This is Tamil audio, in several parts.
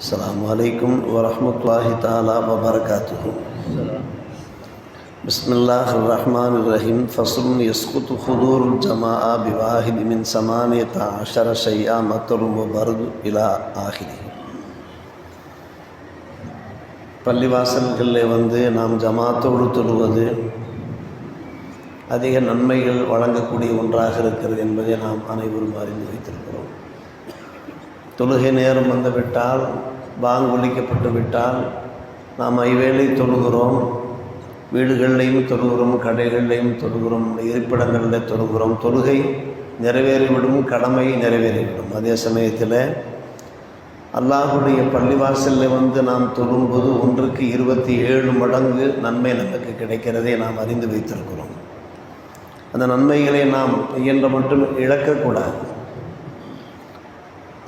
السلام عليكم ورحمة الله تعالى وبركاته بسم الله الرحمن الرحيم فصل يسقط حضور الجماعة بواحد من ثمانية عشر شيئا مطر وبرد إلى آخره பள்ளிவாசல்களில் வந்து நாம் ஜமாத்தோடு தொழுவது அதிக நன்மைகள் வழங்கக்கூடிய ஒன்றாக இருக்கிறது என்பதை நாம் அனைவரும் அறிந்து வைத்திருக்கிறோம் தொழுகை நேரம் வந்துவிட்டால் பாங்கு ஒலிக்கப்பட்டு விட்டால் நாம் ஐவேளை தொழுகிறோம் வீடுகளிலையும் தொழுகிறோம் கடைகளிலையும் தொழுகிறோம் இருப்பிடங்களில் தொழுகிறோம். தொழுகை நிறைவேறிவிடும் கடமை நிறைவேறிவிடும். அதே சமயத்தில் அல்லாஹுடைய பள்ளிவாசலில் வந்து நாம் தொழும்போது ஒன்றுக்கு இருபத்தி ஏழு மடங்கு நன்மை நமக்கு கிடைக்கிறதை நாம் அறிந்து வைத்திருக்கிறோம். அந்த நன்மைகளை நாம் இயன்ற மட்டும் இழக்கக்கூடாது.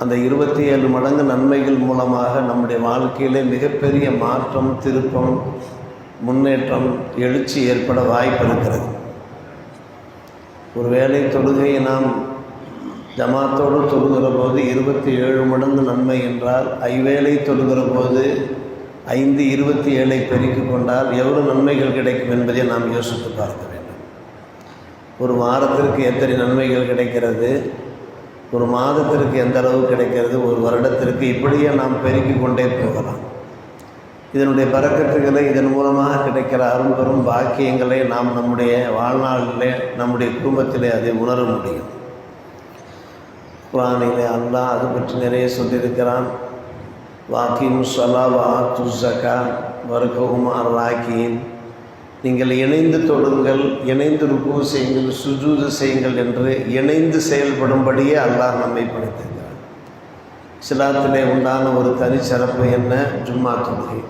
அந்த இருபத்தி ஏழு மடங்கு நன்மைகள் மூலமாக நம்முடைய வாழ்க்கையிலே மிகப்பெரிய மாற்றம் திருப்பம் முன்னேற்றம் எழுச்சி ஏற்பட வாய்ப்பு இருக்கிறது. ஒருவேளை தொழுகையை நாம் ஜமாத்தோடு தொழுகிற போது இருபத்தி ஏழு மடங்கு நன்மை என்றால் ஐவேளை தொழுகிற போது ஐந்து இருபத்தி ஏழை பெருக்கிக் கொண்டால் எவ்வளவு நன்மைகள் கிடைக்கும் என்பதை நாம் யோசித்து பார்க்க வேண்டும். ஒரு வாரத்திற்கு எத்தனை நன்மைகள் கிடைக்கிறது? ஒரு மாதத்திற்கு எந்த அளவு கிடைக்கிறது ஒரு வருடத்திற்கு இப்படியே நாம் பெருக்கிக் கொண்டே போகலாம். இதனுடைய பறக்கத்துகளை இதன் மூலமாக கிடைக்கிற அரும்பெரும் பாக்கியங்களை நாம் நம்முடைய வாழ்நாளிலே நம்முடைய குடும்பத்திலே அதை உணர முடியும். குரானிலே அல்லாஹ் அது பற்றி நிறைய சொல்லியிருக்கிறான். வாக்கியும் சலா வாத்து ஜக்கா வர்க்ககுமா ராக்கியின். நீங்கள் இணைந்து தொழுங்கள் இணைந்து ருக்கு செய்யுங்கள் சுஜூது செய்யுங்கள் என்று இணைந்து செயல்படும்படியே அல்லாஹ் நம்மை படைத்திருக்கிறார் சிலாத்திலே உண்டான ஒரு தனிச்சிறப்பு என்ன? ஜும்மா தொழுகை.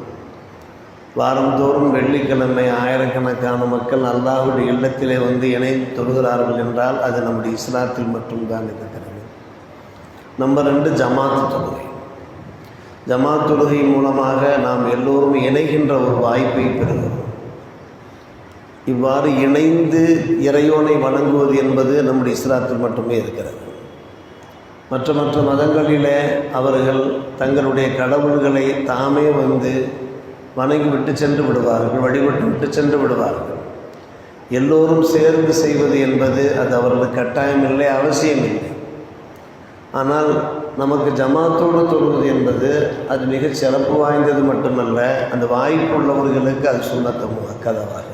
வாரந்தோறும் வெள்ளிக்கிழமை ஆயிரக்கணக்கான மக்கள் அல்லாஹுடைய இல்லத்திலே வந்து இணைந்து தொழுகிறார்கள் என்றால் அது நம்முடைய இஸ்லாத்தில் மட்டும்தான் இருக்கிறது. நம்பர் ரெண்டு ஜமாத்து தொழுகை. ஜமாத் தொழுகை மூலமாக நாம் எல்லோரும் இணைகின்ற ஒரு வாய்ப்பை பெறுகிறோம். இவ்வாறு இணைந்து இறையோனை வணங்குவது என்பது நம்முடைய இஸ்லாத்தில் மட்டுமே இருக்கிறது. மற்ற மற்ற மதங்களிலே அவர்கள் தங்களுடைய கடவுள்களை தாமே வந்து வணங்கி விட்டு சென்று விடுவார்கள் வழிபட்டு விட்டு சென்று விடுவார்கள். எல்லோரும் சேர்ந்து செய்வது என்பது அது அவர்களுக்கு கட்டாயம் இல்லை அவசியம் இல்லை. ஆனால் நமக்கு ஜமாத்தோடு தொழுவது என்பது அது மிகச் சிறப்பு வாய்ந்தது மட்டுமல்ல அந்த வாய்ப்பு உள்ளவர்களுக்கு அது சுண்ணத்தம் கதவாக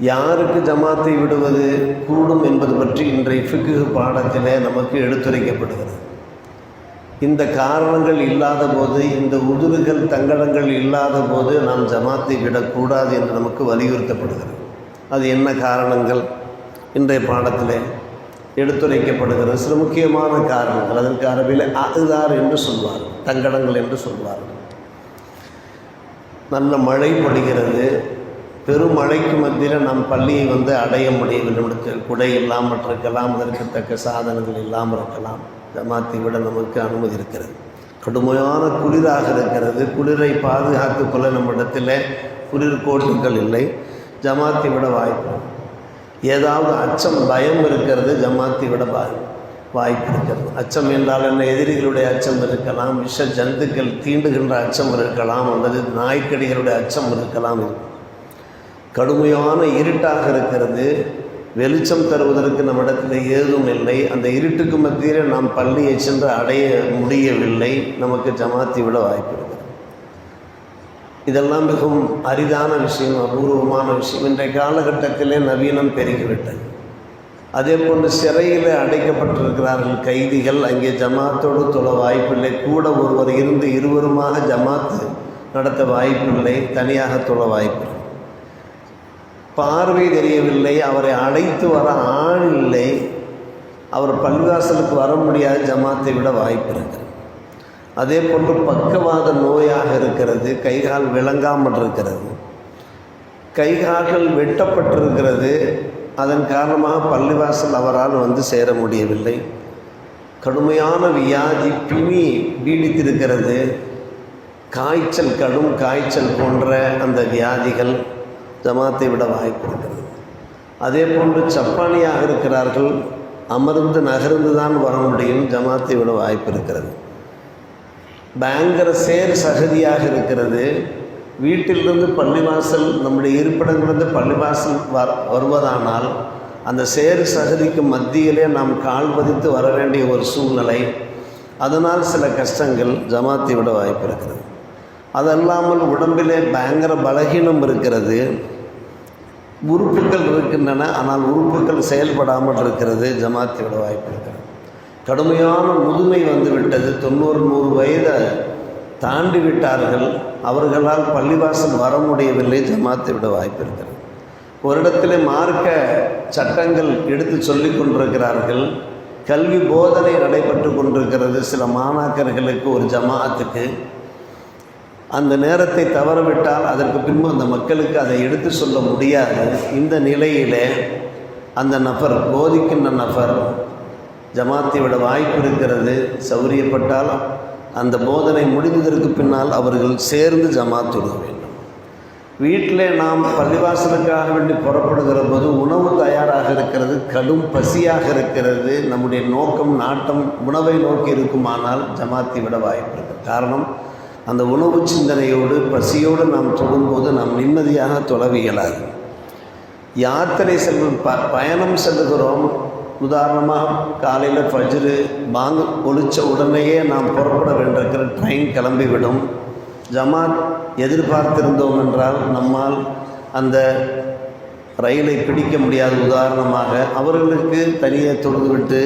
யாருக்கு ஜமாத்தை விடுவது கூடும் என்பது பற்றி இன்றைய ஃபிக்கு பாடத்திலே நமக்கு எடுத்துரைக்கப்படுகிறது. இந்த காரணங்கள் இல்லாத போது இந்த உதிர்கள் தங்கடங்கள் இல்லாத போது நாம் ஜமாத்தை விடக்கூடாது என்று நமக்கு வலியுறுத்தப்படுகிறது. அது என்ன காரணங்கள்? இன்றைய பாடத்தில் எடுத்துரைக்கப்படுகிறது. சில முக்கியமான காரணங்கள். அதற்கு அரபியில் அதுதார் என்று சொல்வார் தங்கடங்கள் என்று சொல்வார். நல்ல மழை படுகிறது பெருமழைக்கு மத்தியில் நம் பள்ளியை வந்து அடைய முடியவில்லை நமக்கு குடை இல்லாமல் இருக்கலாம் அதற்கு தக்க சாதனங்கள் இல்லாமல் இருக்கலாம். ஜமாத்தை விட நமக்கு அனுமதி இருக்கிறது. கடுமையான குளிராக இருக்கிறது. குளிரை பாதுகாத்து கொள்ள நம்மிடத்தில் குளிர் கோட்டுகள் இல்லை. ஜமாத்தை விட வாய்ப்பு ஏதாவது அச்சம் பயம் இருக்கிறது ஜமாத்தை விட வாய்ப்பு இருக்கிறது. அச்சம் என்றால் என்ன? எதிரிகளுடைய அச்சம் இருக்கலாம் விஷ ஜந்துக்கள் தீண்டுகின்ற அச்சம் இருக்கலாம் அல்லது நாய்க்கடிகளுடைய அச்சம் இருக்கலாம். கடுமையான இருட்டாக இருக்கிறது. வெளிச்சம் தருவதற்கு நம்மிடத்தில் ஏதும் இல்லை. அந்த இருட்டுக்கு மத்தியில் நாம் பள்ளியை சென்று அடைய முடியவில்லை. நமக்கு ஜமாத்தி விட வாய்ப்பு இதெல்லாம் மிகவும் அரிதான விஷயம் அபூர்வமான விஷயம். இன்றைய காலகட்டத்திலே நவீனம் பெருகிவிட்டது. அதே போன்று சிறையில் அடைக்கப்பட்டிருக்கிறார்கள் கைதிகள். அங்கே ஜமாத்தோடு தொழ வாய்ப்பில்லை. கூட ஒருவர் இருந்து இருவருமாக ஜமாத்து நடத்த வாய்ப்பில்லை. தனியாக தொழ வாய்ப்பில்லை. பார்வை தெரியவில்லை அவரை அழைத்து வர ஆள் இல்லை. அவர் பள்ளிவாசலுக்கு வர முடியாத ஜமாத்தை விட வாய்ப்பு இருக்கிறது அதே போன்று பக்கவாத நோயாக இருக்கிறது கைகால் விளங்காமல் இருக்கிறது. கைகால்கள் வெட்டப்பட்டிருக்கிறது. அதன் காரணமாக பள்ளிவாசல் அவரால் வந்து சேர முடியவில்லை. கடுமையான வியாதி பிணி பீடித்திருக்கிறது. காய்ச்சல் கடும் காய்ச்சல் போன்ற அந்த வியாதிகள் ஜமாத்தை விட வாய்ப்பு இருக்கிறது. அதே போன்று சப்பானியாக இருக்கிறார்கள் அமர்ந்து நகர்ந்து தான் வர முடியும் ஜமாத்தை விட வாய்ப்பு இருக்கிறது. பயங்கர சேர் சகதியாக இருக்கிறது. வீட்டிலிருந்து பள்ளிவாசல் நம்முடைய இருப்பிடங்களிலிருந்து பள்ளிவாசல் வ வருவதானால் அந்த சேறு சகதிக்கு மத்தியிலே நாம் கால் பதித்து வர வேண்டிய ஒரு சூழ்நிலை. அதனால் சில கஷ்டங்கள் ஜமாத்தை விட வாய்ப்பு இருக்கிறது. அதல்லாமல் உடம்பிலே பயங்கர பலகீனம் இருக்கிறது. உறுப்புகள் இருக்கின்றன ஆனால் உறுப்புகள் செயல்படாமல் இருக்கிறது. ஜமாத்தை விட வாய்ப்பு இருக்கிறது. கடுமையான முதுமை வந்து விட்டது. தொண்ணூறு நூறு வயதை தாண்டி விட்டார்கள். அவர்களால் பள்ளிவாசல் வர முடியவில்லை. ஜமாத்தை விட வாய்ப்பு இருக்கிறது. ஒரு இடத்துல மார்க்க சட்டங்கள் எடுத்து சொல்லி கொண்டிருக்கிறார்கள். கல்வி போதனை நடைபெற்று கொண்டிருக்கிறது சில மாணாக்கர்களுக்கு ஒரு ஜமாத்துக்கு. அந்த நேரத்தை தவறவிட்டால் அதற்கு பின்பு அந்த மக்களுக்கு அதை எடுத்து சொல்ல முடியாது. இந்த நிலையிலே அந்த நபர் போதிக்கின்ற நபர் ஜமாத்தை விட வாய்ப்பு இருக்கிறது. சௌரியப்பட்டால் அந்த போதனை முடிந்ததற்கு பின்னால் அவர்கள் சேர்ந்து ஜமாத் விட வேண்டும். வீட்டிலே நாம் பள்ளிவாசலுக்காக வேண்டி புறப்படுகிற போது உணவு தயாராக இருக்கிறது கடும் பசியாக இருக்கிறது. நம்முடைய நோக்கம் நாட்டம் உணவை நோக்கி இருக்குமானால் ஜமாத்தை விட வாய்ப்பு இருக்குது காரணம் அந்த உணவு சிந்தனையோடு பசியோடு நாம் தொழும்போது நாம் நிம்மதியாக தொலைவு இயலாது. யாத்திரை செல்லும் ப பயணம் செல்லுகிறோம். உதாரணமாக காலையில் ஃபஜ்ரு பாங்கு ஒழிச்ச உடனேயே நாம் புறப்பட வேண்டியிருக்கிற ட்ரெயின் கிளம்பிவிடும். ஜமாத் எதிர்பார்த்திருந்தோம் என்றால் நம்மால் அந்த ரயிலை பிடிக்க முடியாது உதாரணமாக அவர்களுக்கு தனியே தொழுதுவிட்டு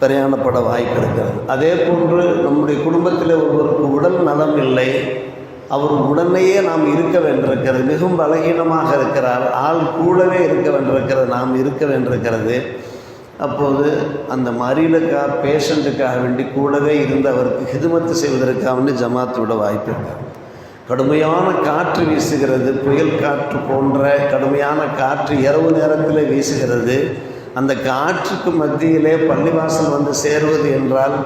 பிரயாணப்பட வாய்ப்பு இருக்கிறது. அதே போன்று நம்முடைய குடும்பத்தில் ஒருவருக்கு உடல் நலம் இல்லை. அவர் உடனேயே நாம் இருக்க வேண்டியிருக்கிறது. மிகவும் பலகீனமாக இருக்கிறார். ஆள் கூடவே இருக்க வேண்டியிருக்கிறது. நாம் இருக்க வேண்டியிருக்கிறது. அப்போது அந்த மறியலுக்காக பேஷண்ட்டுக்காக வேண்டி கூடவே இருந்து அவருக்கு ஹிதுமத்து செய்வதற்காக வேண்டி ஜமாத்து விட வாய்ப்பு இருக்காது கடுமையான காற்று வீசுகிறது. புயல் காற்று போன்ற கடுமையான காற்று இரவு நேரத்தில் வீசுகிறது. அந்த காற்றுக்கு மத்தியிலே பள்ளிவாசல் வந்து சேருவது என்றால்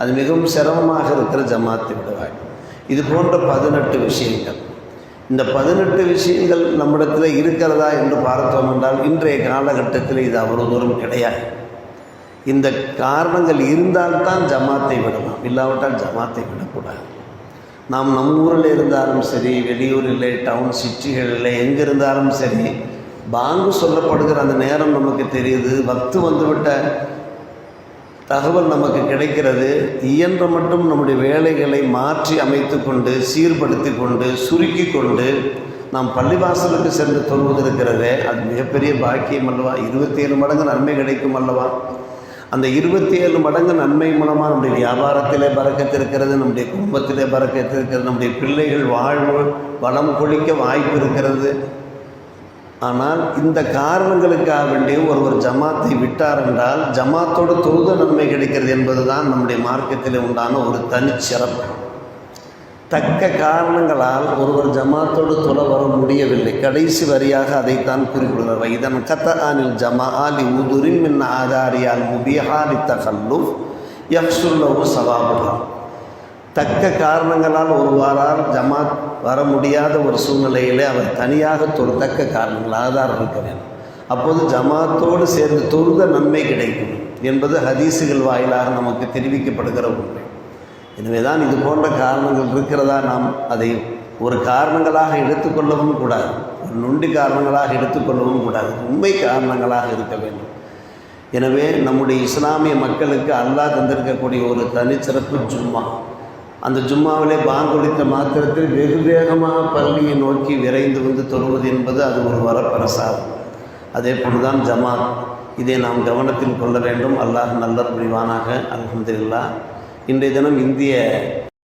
அது மிகவும் சிரமமாக இருக்கிற ஜமாத்தி விட இது போன்ற பதினெட்டு விஷயங்கள். இந்த பதினெட்டு விஷயங்கள் நம்மிடத்தில் இருக்கிறதா என்று பார்த்தோம் என்றால் இன்றைய காலகட்டத்தில் இது அவ்வளோ தூரம் கிடையாது. இந்த காரணங்கள் இருந்தால்தான் ஜமாத்தை விடலாம். இல்லாவிட்டால் ஜமாத்தை விடக்கூடாது. நாம் நம் ஊரில் இருந்தாலும் சரி வெளியூரில் டவுன் சிட்டிகளில் எங்கே இருந்தாலும் சரி பாங்கு சொல்லப்படுகிற அந்த நேரம் நமக்கு தெரியுது. பக்து வந்துவிட்ட தகவல் நமக்கு கிடைக்கிறது. இயன்ற மட்டும் நம்முடைய வேலைகளை மாற்றி அமைத்து கொண்டு சீர்படுத்தி கொண்டு சுருக்கி கொண்டு நாம் பள்ளிவாசலுக்கு சென்று தொழுவதற்கிறதே அது மிகப்பெரிய பாக்கியம் அல்லவா? இருபத்தி ஏழு மடங்கு நன்மை கிடைக்கும் அல்லவா? அந்த இருபத்தி ஏழு மடங்கு நன்மை மூலமாக நம்முடைய வியாபாரத்திலே பறக்கத்திருக்கிறது நம்முடைய குடும்பத்திலே பறக்கத்திருக்கிறது நம்முடைய பிள்ளைகள் வாழ்வு வளம் கொழிக்க வாய்ப்பு இருக்கிறது. ஆனால் இந்த காரணங்களுக்காக வேண்டிய ஒருவர் ஜமாத்தை விட்டார் என்றால் ஜமாத்தோடு தொழுத நன்மை கிடைக்கிறது என்பதுதான் நம்முடைய மார்க்கத்தில் உண்டான ஒரு தனிச்சிறப்பு தக்க காரணங்களால் ஒருவர் ஜமாத்தோடு தொல வர முடியவில்லை. கடைசி வரியாக அதைத்தான் குறிப்பிடுகிறார். இதன் கத்த ஆனில் ஜமா ஆலி உதுரின் மின் ஆதாரியால் முபிஹாலி தகல்லு யக்சுல்லவு சவாபுகா தக்க காரணங்களால் ஒருவாரால் ஜமாத் வர முடியாத ஒரு சூழ்நிலையிலே அவர் தனியாக தொழு தக்க காரணங்களாக தான் இருக்க வேண்டும். அப்போது ஜமாத்தோடு சேர்ந்து தொழுத நன்மை கிடைக்கும் என்பது ஹதீஸுகள் வாயிலாக நமக்கு தெரிவிக்கப்படுகிற உண்மை எனவே தான் இது போன்ற காரணங்கள் இருக்கிறதா நாம் அதை ஒரு காரணங்களாக எடுத்துக்கொள்ளவும் கூடாது. ஒரு நொண்டி காரணங்களாக எடுத்துக்கொள்ளவும் கூடாது. உண்மை காரணங்களாக இருக்க வேண்டும். எனவே நம்முடைய இஸ்லாமிய மக்களுக்கு அல்லாஹ் தந்திருக்கக்கூடிய ஒரு தனிச்சிறப்பு ஜும்மா. அந்த ஜும்மாவிலே பாங்கொழித்த மாத்திரத்தில் வெகு வேகமாக பள்ளியை நோக்கி விரைந்து வந்து தொழுவது என்பது அது ஒரு வரப்பிரசாதம். அதே போல்தான் ஜமாத். இதை நாம் கவனத்தில் கொள்ள வேண்டும். அல்லாஹ் நல்ல புரிவானாக. அலமதுல்லா இன்றைய தினம் இந்திய